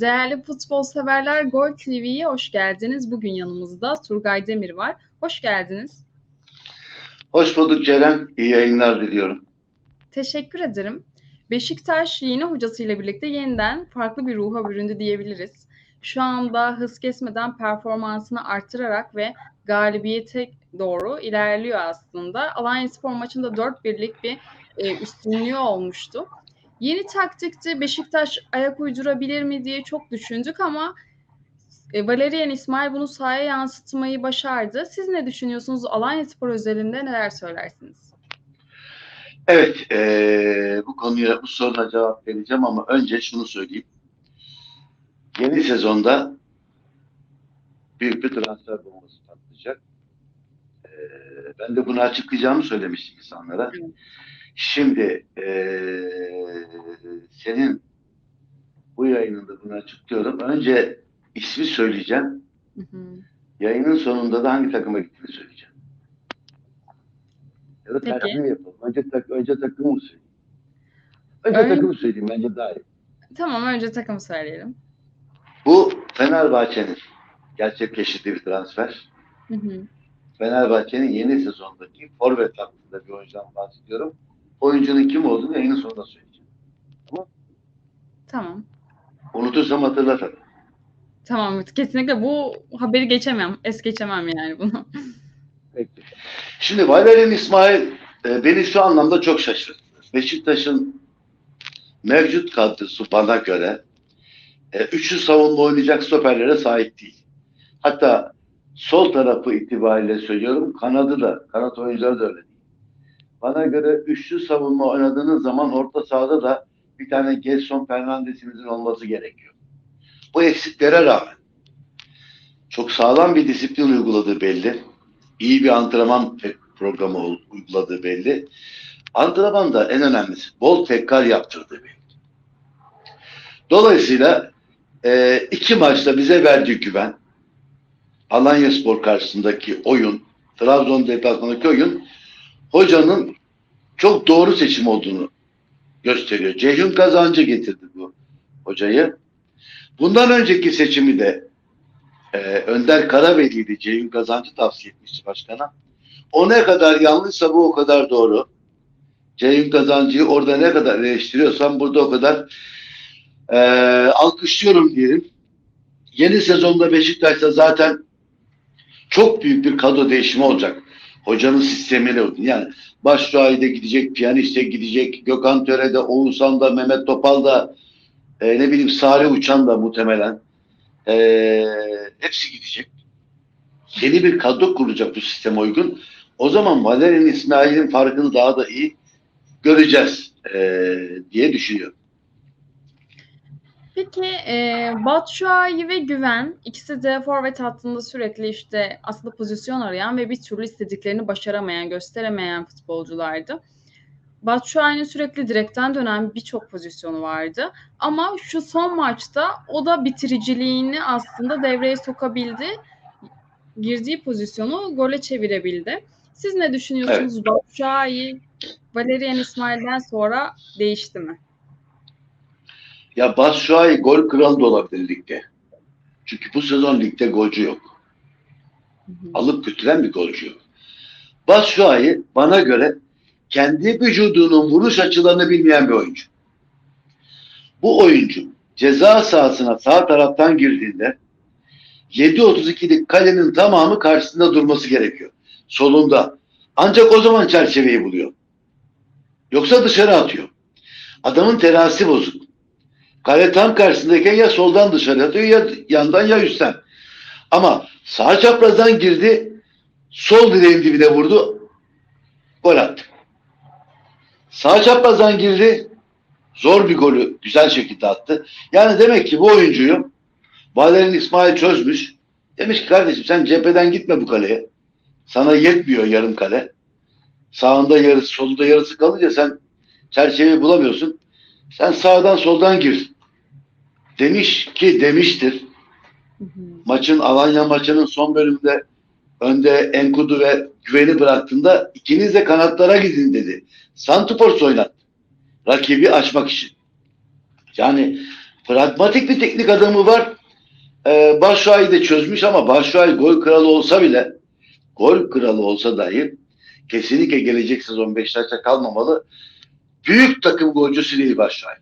Değerli futbol severler Gol TV'ye hoş geldiniz. Bugün yanımızda Turgay Demir var. Hoş geldiniz. Hoş bulduk Ceren. İyi yayınlar diliyorum. Teşekkür ederim. Beşiktaş yeni hocasıyla birlikte yeniden farklı bir ruha büründü diyebiliriz. Şu anda hız kesmeden performansını artırarak ve galibiyete doğru ilerliyor aslında. Alanya Spor maçında 4-1'lik bir e, üstünlüğü olmuştu. Yeni taktikti Beşiktaş ayak uydurabilir mi diye çok düşündük ama e, Valerian İsmail bunu sahaya yansıtmayı başardı. Siz ne düşünüyorsunuz? Alanya Spor özelinde neler söylersiniz? Evet, eee, bu konuya, bu soruna cevap vereceğim ama önce şunu söyleyeyim. Yeni sezonda büyük bir transfer bombası patlayacak. Eee, ben de bunu açıklayacağımı söylemiştim insanlara. Evet. Şimdi eee, senin bu yayınında bunu açıklıyorum. Önce ismi söyleyeceğim. Hı hı. Yayının sonunda da hangi takıma gittiğini söyleyeceğim. Ya da Peki. tercih yapalım. Önce, tak, önce takımı mı söyleyeyim? Önce Ön- takımı söyleyeyim bence daha iyi. Tamam önce takımı söyleyelim. Bu Fenerbahçe'nin gerçekleştirdiği bir transfer. Hı hı. Fenerbahçe'nin yeni sezondaki forvet hattında bir oyuncudan bahsediyorum. Oyuncunun kim olduğunu yayının sonunda söyleyeceğim. Tamam. Unutursam hatırlatırım. Tamam kesinlikle bu haberi geçemem. Es geçemem yani bunu. Peki. Şimdi Valerian İsmail e, beni şu anlamda çok şaşırttı. Beşiktaş'ın mevcut kadrosu bana göre e, üçlü savunma oynayacak stoperlere sahip değil. Hatta sol tarafı itibariyle söylüyorum kanadı da, kanat oyuncuları da öyle. Bana göre üçlü savunma oynadığınız zaman orta sahada da bir tane Gelson Fernandes'imizin olması gerekiyor. Bu eksiklere rağmen çok sağlam bir disiplin uyguladığı belli iyi bir antrenman programı uyguladığı belli. Antrenmanda en önemlisi bol tekrar yaptırdığı belli. Dolayısıyla e, iki maçta bize verdiği güven Alanya Spor karşısındaki oyun, Trabzon deplasmanındaki oyun hocanın çok doğru seçim olduğunu gösteriyor. Ceyhun Kazancı getirdi bu hocayı. Bundan önceki seçimi de e, Önder Karabeli'ydi. Ceyhun Kazancı tavsiye etmişti başkana. O ne kadar yanlışsa bu o kadar doğru. Ceyhun Kazancı'yı orada ne kadar eleştiriyorsam burada o kadar e, alkışlıyorum diyelim. Yeni sezonda Beşiktaş'ta zaten çok büyük bir kadro değişimi olacak. Hocanın sistemiyle uygun. Yani Başşuay'da gidecek, Piyanist'e gidecek, Gökhan Töre'de, Oğuzhan da, Mehmet Topal da, e, ne bileyim Salih Uçan da muhtemelen. E, hepsi gidecek. Yeni bir kadro kurulacak bu sisteme uygun. O zaman Valerian İsmail'in farkını daha da iyi göreceğiz e, diye düşünüyorum. Peki e, Batshuayi ve Güven ikisi de forvet hattında sürekli işte aslında pozisyon arayan ve bir türlü istediklerini başaramayan, gösteremeyen futbolculardı. Batshuayi'nin sürekli direkten dönen birçok pozisyonu vardı. Ama şu son maçta o da bitiriciliğini aslında devreye sokabildi. Girdiği pozisyonu gole çevirebildi. Siz ne düşünüyorsunuz? Batshuayi Valerian İsmail'den sonra değişti mi? Ya Batshuayi gol kralı da olabilir ligde. Çünkü bu sezon ligde golcü yok. Hı hı. Alıp götüren bir golcü yok. Batshuayi bana göre kendi vücudunun vuruş açılarını bilmeyen bir oyuncu. Bu oyuncu ceza sahasına sağ taraftan girdiğinde 7.32'lik kalenin tamamı karşısında durması gerekiyor. Solunda. Ancak o zaman çerçeveyi buluyor. Yoksa dışarı atıyor. Adamın terazisi bozuk. Kale tam karşısındayken ya soldan dışarı atıyor ya yandan ya üstten. Ama sağ çaprazdan girdi. Sol direğin dibine vurdu. Gol attı. Sağ çaprazdan girdi. Zor bir golü güzel şekilde attı. Yani demek ki bu oyuncuyu Valerian İsmail çözmüş. Demiş ki kardeşim sen cepheden gitme bu kaleye. Sana yetmiyor yarım kale. Sağında yarısı, solunda yarısı kalınca sen çerçeveyi bulamıyorsun. Sen sağdan soldan gir. Demiş ki demiştir. Hı hı. Maçın Alanya maçının son bölümünde önde Enkudu ve Güven'i bıraktığında ikiniz de kanatlara gidin dedi. Santupors oynattı. Rakibi açmak için. Yani Pragmatik bir teknik adamı var. Ee, Başşuay'ı da çözmüş ama Başşuay gol kralı olsa bile gol kralı olsa dahi kesinlikle gelecek sezon Beşiktaş'ta kalmamalı. Büyük takım golcüsü değil Başşuay.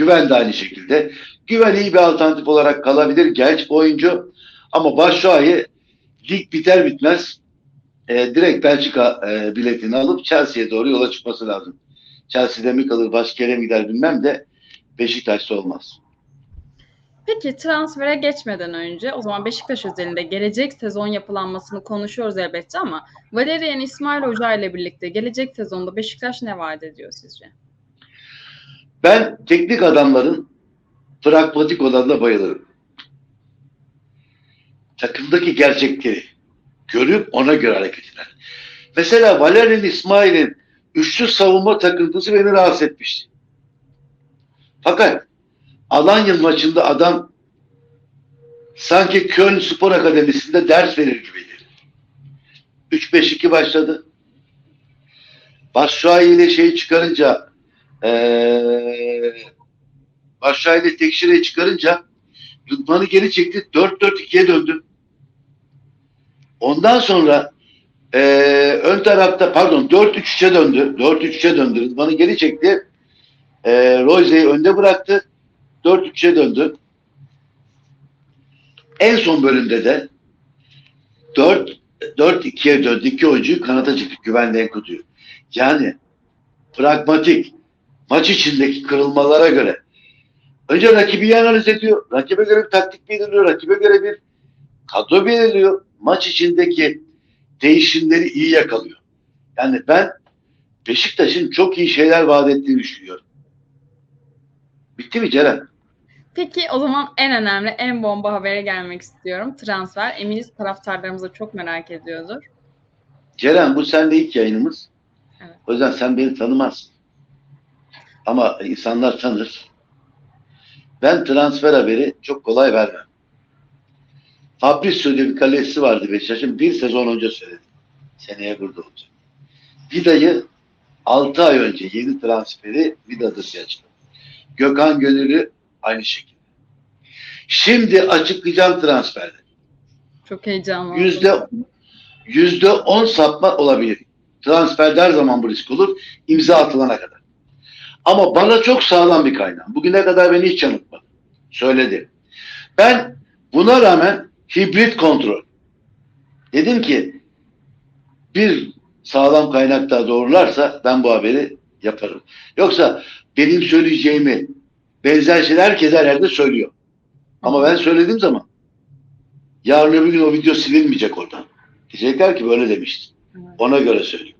Güven de aynı şekilde. Güven iyi bir alternatif olarak kalabilir. Genç oyuncu. Ama Başşuay'ı lig biter bitmez e, direkt Belçika e, biletini alıp Chelsea'ye doğru yola çıkması lazım. Chelsea'de mi kalır, başka yere mi gider bilmem de Beşiktaş'ta olmaz. Peki transfere geçmeden önce o zaman Beşiktaş özelinde gelecek sezon yapılanmasını konuşuyoruz elbette ama Valerian İsmail Hoca ile birlikte gelecek sezonda Beşiktaş ne vaat ediyor sizce? Ben teknik adamların pragmatik olanına bayılırım. Takımdaki gerçekleri görüp ona göre hareket eder. Mesela Valerian İsmail'in üçlü savunma takıntısı beni rahatsız etmişti. Fakat Alanya maçında adam sanki Köln Spor Akademisi'nde ders verir gibiydi. 3-5-2 başladı. Başşuay ile şeyi çıkarınca ee, Başşuay ile Tekşire'yi çıkarınca Rıdvan'ı geri çekti. 4-4-2'ye döndü. Ondan sonra ee, ön tarafta pardon 4-3-3'e döndü. 4-3-3'e döndü. Rıdvan'ı geri çekti. Ee, Royze'yi önde bıraktı. 4-3'e döndü. En son bölümde de 4 4-2'ye döndü. İki oyuncuyu kanata çekti. Güvenli Enkudu'yu. Yani pragmatik maç içindeki kırılmalara göre önce rakibi analiz ediyor. Rakibe göre bir taktik belirliyor. Rakibe göre bir kadro belirliyor. Maç içindeki değişimleri iyi yakalıyor. Yani ben Beşiktaş'ın çok iyi şeyler vaat ettiğini düşünüyorum. Bitti mi Ceren? Peki o zaman en önemli, en bomba habere gelmek istiyorum. Transfer. Eminiz taraftarlarımız da çok merak ediyordur. Ceren bu sende ilk yayınımız. Evet. O yüzden sen beni tanımazsın. Ama insanlar tanır. Ben transfer haberi çok kolay vermem. Fabrizio diye bir kalesi vardı Beşiktaş'ın. Bir sezon önce söyledi. Seneye burada olacak. Vida'yı 6 ay önce yeni transferi Vida'dır diye açıkladı. Gökhan Gönül'ü aynı şekilde. Şimdi açıklayacağım transferde. Çok heyecanlı. Yüzde yüzde on sapma olabilir. Transferde her zaman bu risk olur. imza atılana kadar. Ama bana çok sağlam bir kaynağı. Bugüne kadar beni hiç yanıltmadı. Söyledi. Ben buna rağmen hibrit kontrol. Dedim ki bir sağlam kaynak daha doğrularsa ben bu haberi yaparım. Yoksa benim söyleyeceğimi benzer şeyler herkes her yerde söylüyor. Ama ben söylediğim zaman yarın öbür gün o video silinmeyecek oradan. Diyecekler ki böyle demiştin. Ona göre söyleyeyim.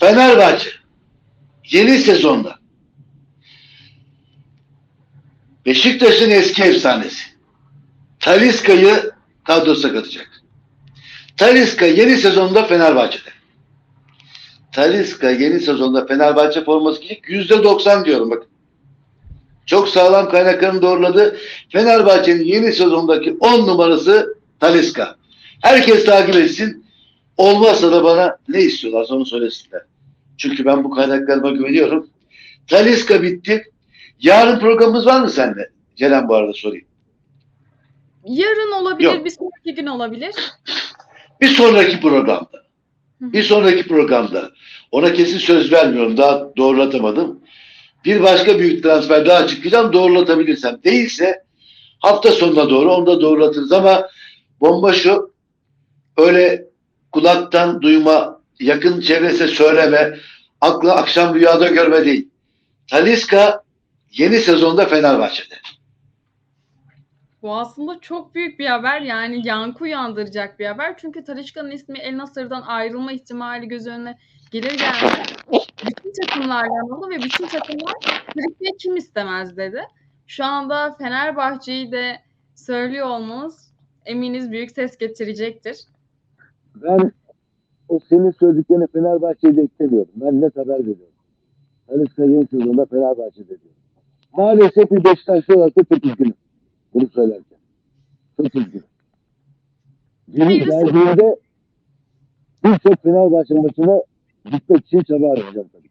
Fenerbahçe yeni sezonda Beşiktaş'ın eski efsanesi Taliska'yı kadrosuna katacak. Taliska yeni sezonda Fenerbahçe'de. Taliska yeni sezonda Fenerbahçe forması giyecek. Yüzde doksan diyorum bakın. Çok sağlam kaynakların doğruladı. Fenerbahçe'nin yeni sezondaki 10 numarası Taliska. Herkes takip etsin. Olmazsa da bana ne istiyorlarsa onu söylesinler. Çünkü ben bu kaynaklarıma güveniyorum. Taliska bitti. Yarın programımız var mı sende? Ceren bu arada sorayım. Yarın olabilir, Yok. bir sonraki gün olabilir. Bir sonraki programda. Bir sonraki programda. Ona kesin söz vermiyorum. Daha doğrulatamadım. Bir başka büyük transfer daha çıkacağım. Doğrulatabilirsem. Değilse hafta sonuna doğru onu da doğrulatırız ama bomba şu öyle kulaktan duyma, yakın çevrese söyleme, aklı akşam rüyada görme değil. Taliska yeni sezonda Fenerbahçe'de. Bu aslında çok büyük bir haber yani yankı uyandıracak bir haber. Çünkü Talişka'nın ismi El Nasır'dan ayrılma ihtimali göz önüne gelir gelmez. Bütün takımlar yanıldı ve bütün takımlar Trippi'yi kim istemez dedi. Şu anda Fenerbahçe'yi de söylüyor olmanız eminiz büyük ses getirecektir. Ben o senin söylediklerini Fenerbahçe'de istemiyorum. Ben net haber veriyorum. Talisca yeni sezonda Fenerbahçe'de diyorum. Maalesef bir Beşiktaşlı olarak da çok üzgünüm. Bunu söylerken. Çok üzgünüm. Hayırlısı. geldiğinde birçok Fenerbahçe maçına gitmek için çaba harcayacağım tabii.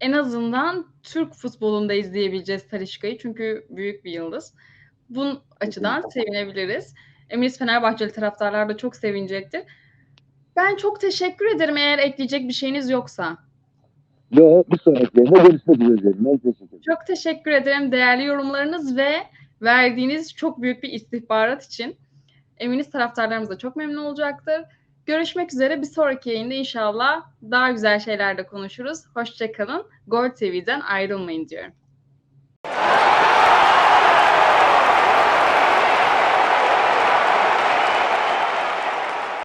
en azından Türk futbolunda izleyebileceğiz Talişka'yı. Çünkü büyük bir yıldız. Bu açıdan sevinebiliriz. Eminiz Fenerbahçeli taraftarlar da çok sevinecektir. Ben çok teşekkür ederim eğer ekleyecek bir şeyiniz yoksa. Ve bir sonrakilerinde görüşmek üzere. Ben teşekkür ederim. Çok teşekkür ederim değerli yorumlarınız ve verdiğiniz çok büyük bir istihbarat için. Eminiz taraftarlarımız da çok memnun olacaktır. Görüşmek üzere. Bir sonraki yayında inşallah daha güzel şeyler de konuşuruz. Hoşçakalın. Gol TV'den ayrılmayın diyorum.